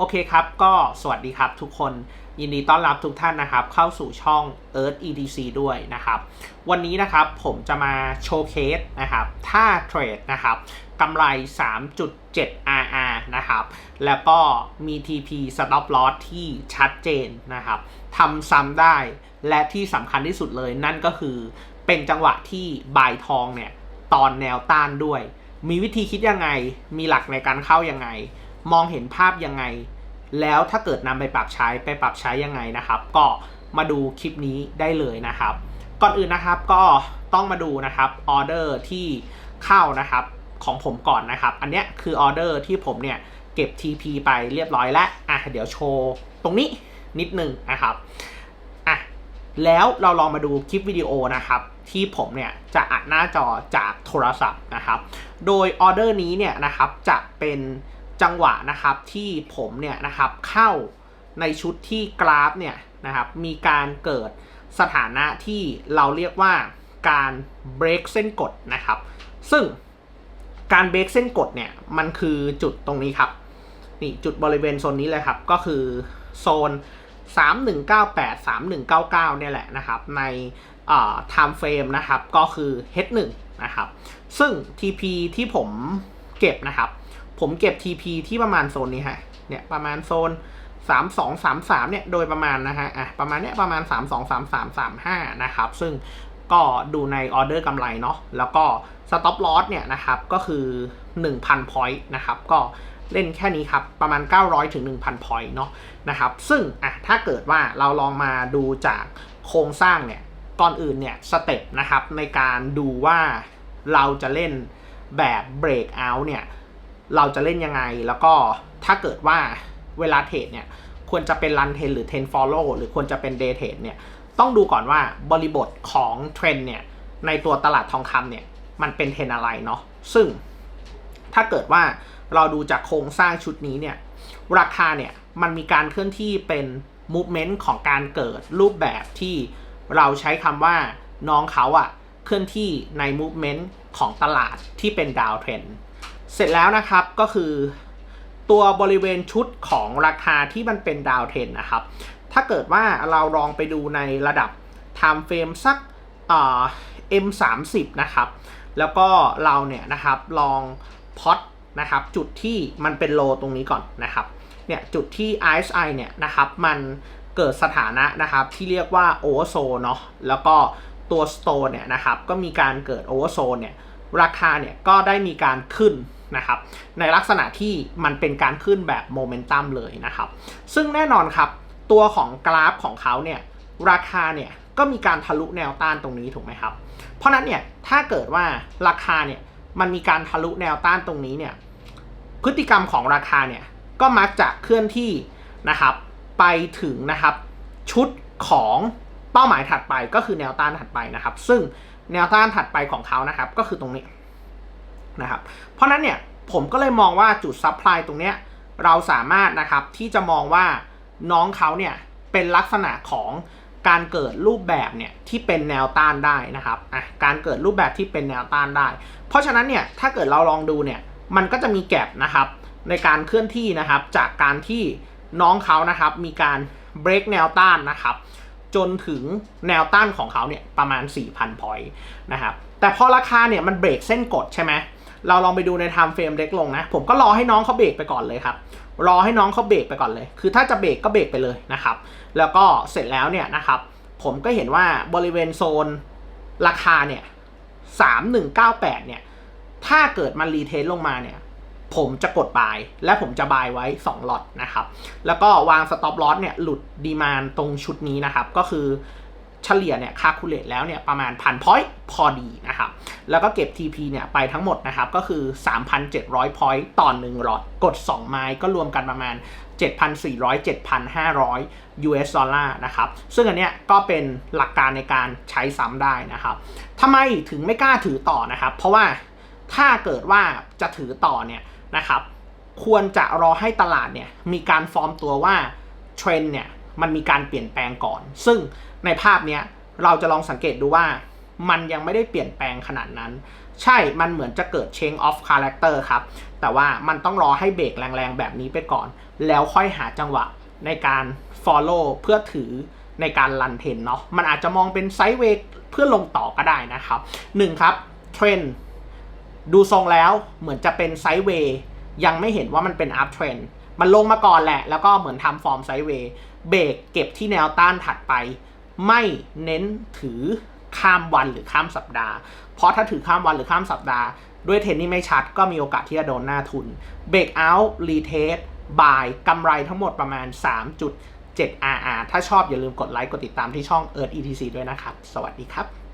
โอเคครับ ก็สวัสดีครับทุกคนยินดีต้อนรับทุกท่านนะครับ เข้าสู่ช่อง Earth EDC ด้วยนะครับ วันนี้นะครับผมจะมาโชว์เคสนะครับถ้าเทรดนะครับกำไร 3.7 RR นะครับ แล้วก็มี TP Stop Loss ที่ชัดเจนนะครับทำซ้ำได้และที่สำคัญที่สุดเลยนั่นก็คือ เป็นจังหวะที่บายทองเนี่ยตอนแนวต้านด้วย มีวิธีคิดยังไง มีหลักในการเข้ายังไง มองเห็นภาพยังไง แล้วถ้าเกิดนำไปปรับใช้ไปปรับใช้ยังไงนะครับ ก็มาดูคลิปนี้ได้เลยนะครับ ก่อนอื่นนะครับก็ต้องมาดูนะครับออเดอร์ที่เข้านะครับของผมก่อนนะครับ อันเนี้ยคือออเดอร์ที่ผมเนี่ยเก็บ TP ไปเรียบร้อยแล้วอะเดี๋ยวโชว์ตรงนี้นิดนึงนะครับอะแล้วเราลองมาดูคลิปวิดีโอนะครับ ที่ผมเนี่ยจะอัดหน้าจอจากโทรศัพท์นะครับ โดยออเดอร์นี้เนี่ยนะครับจะเป็น จังหวะนะครับที่ผมเนี่ยนะครับเข้าในชุดที่กราฟเนี่ยนะครับมีการเกิดสถานะที่เราเรียกว่าการเบรกเส้นกดนะครับ ซึ่งการเบรกเส้นกดเนี่ยมันคือจุดตรงนี้ครับนี่จุดบริเวณโซนนี้เลยครับก็คือโซน 3198 3199 เนี่ยแหละนะครับในอ่า time frame นะครับก็คือ H1 นะครับ ซึ่ง TP ที่ผมเก็บนะครับ ผมเก็บ TP ที่ประมาณโซนนี้ฮะ เนี่ยประมาณโซน 3 2 3 3 เนี่ยโดยประมาณนะฮะ อะประมาณเนี้ยประมาณ 3 2 3 3 3 5 นะครับ ซึ่งก็ดูในออเดอร์กำไรเนาะ แล้วก็ stop loss เนี่ยนะครับก็คือ 1,000 point นะครับ ก็เล่นแค่นี้ครับ ประมาณ 900ถึง1,000 point เนาะนะครับ ซึ่งอะถ้าเกิดว่าเราลองมาดูจากโครงสร้างเนี่ย ก่อนอื่นเนี่ยสเต็ปนะครับในการดูว่าเราจะเล่นแบบ break out เนี่ย เราจะเล่นยังไง แล้วก็ถ้าเกิดว่าเวลาเทรดเนี่ยควรจะเป็น run trend หรือ trend follow หรือควรจะเป็น day trade เนี่ยต้องดูก่อนว่าบริบทของเทรนเนี่ยในตัวตลาดทองคำเนี่ยมันเป็นเทรนอะไรเนาะซึ่งถ้าเกิดว่าเราดูจากโครงสร้างชุดนี้เนี่ยราคาเนี่ยมันมีการเคลื่อนที่เป็น movement ของการเกิดรูปแบบที่เราใช้คำว่าน้องเขาอะเคลื่อนที่ใน movement ของตลาดที่เป็นดาวเทรน เสร็จแล้วนะครับก็คือตัวบริเวณชุดของราคาที่มันเป็นดาวเทนนะครับ ถ้าเกิดว่าเราลองไปดูในระดับ time frame สักเอ่า M30 นะครับ แล้วก็เราเนี่ยนะครับลองพอตนะครับจุดที่มันเป็นโลตรงนี้ก่อนนะครับเนี่ยจุดที่ RSI เนี่ยนะครับมันเกิดสถานะนะครับที่เรียกว่า oversold เนาะแล้วก็ตัว store เนี่ยนะครับก็มีการเกิด oversold เนี่ยราคาเนี่ยก็ได้มีการขึ้น นะครับในลักษณะที่มันเป็นการขึ้นแบบโมเมนตัมเลยนะครับ ซึ่งแน่นอนครับตัวของกราฟของเขาเนี่ยราคาเนี่ยก็มีการทะลุแนวต้านตรงนี้ถูกไหมครับ เพราะนั้นเนี่ยถ้าเกิดว่าราคาเนี่ยมันมีการทะลุแนวต้านตรงนี้เนี่ยพฤติกรรมของราคาเนี่ยก็มักจะเคลื่อนที่นะครับไปถึงนะครับชุดของเป้าหมายถัดไปก็คือแนวต้านถัดไปนะครับ ซึ่งแนวต้านถัดไปของเขานะครับ ก็คือตรงนี้ นะครับ เพราะนั้นเนี่ยผมก็เลยมองว่าจุดซับพลายตรงเนี้ยเราสามารถนะครับที่จะมองว่าน้องเขาเนี่ยเป็นลักษณะของการเกิดรูปแบบเนี่ยที่เป็นแนวต้านได้นะครับอะการเกิดรูปแบบที่เป็นแนวต้านได้ เพราะฉะนั้นเนี่ยถ้าเกิดเราลองดูเนี่ยมันก็จะมีแกลบนะครับในการเคลื่อนที่นะครับจากการที่น้องเขานะครับมีการเบรกแนวต้านนะครับจนถึงแนวต้านของเขาเนี่ยประมาณ 4,000 พอยต์นะครับแต่พอราคาเนี่ยมันเบรกเส้นกดใช่ไหม เราลองไปดูใน time frame เล็กลงนะ ผมก็รอให้น้องเขาเบรกไปก่อนเลยครับ รอให้น้องเขาเบรกไปก่อนเลย คือถ้าจะเบรกก็เบรกไปเลยนะครับ แล้วก็เสร็จแล้วเนี่ยนะครับ ผมก็เห็นว่าบริเวณโซนราคาเนี่ย3198เนี่ย ถ้าเกิดมันรีเทสลงมาเนี่ยผมจะกดบาย และผมจะบายไว้2ลอตนะครับ แล้วก็วางสต็อปลอสเนี่ยหลุดดีมานตรงชุดนี้นะครับ ก็คือเฉลี่ยเนี่ยคาคูลเลตแล้วเนี่ยประมาณพันพอยต์พอดีนะครับ แล้วก็เก็บ TP เนี่ยไปทั้งหมดนะครับ ก็คือ 3,700พอยต์ต่อ1ล็อตกด 2 ไม้ก็รวมกันประมาณ 7,400 7,500 US ดอลลาร์นะครับ ซึ่งอันเนี้ยก็เป็นหลักการในการใช้ซ้ำได้นะครับทำไมถึงไม่กล้าถือต่อนะครับ เพราะว่าถ้าเกิดว่าจะถือต่อเนี่ยนะครับ ควรจะรอให้ตลาดเนี่ยมีการฟอร์มตัวว่าเทรนเนี่ยมันมีการเปลี่ยนแปลงก่อน ซึ่งในภาพเนี้ยเราจะลองสังเกตดูว่า มันยังไม่ได้เปลี่ยนแปลงขนาดนั้น ใช่มันเหมือนจะเกิด change of character ครับ แต่ว่ามันต้องรอให้เบรกแรงๆ แบบนี้ไปก่อน แล้วค่อยหาจังหวะในการ follow เพื่อถือในการรันเทนเนาะ มันอาจจะมองเป็นไซด์เวย์เพื่อลงต่อก็ได้นะครับหนึ่งครับเทรนดูทรงแล้วเหมือนจะเป็นไซด์เวย์ยังไม่เห็นว่ามันเป็นอัพเทรนมันลงมาก่อนแหละ แล้วก็เหมือนทำฟอร์มไซด์เวย์เบรกเก็บที่แนวต้านถัดไป ไม่เน้นถือ ข้ามวันหรือข้ามสัปดาห์ เพราะถ้าถือข้ามวันหรือข้ามสัปดาห์ ด้วยเทรนนี่ไม่ชัดก็มีโอกาสที่จะโดนหน้าทุนเบรกเอาท์รีเทสบายกำไรทั้งหมดประมาณ 3.7 RR ถ้าชอบอย่าลืมกดไลค์กดติดตามที่ช่อง Earth ETC ด้วยนะครับ สวัสดีครับ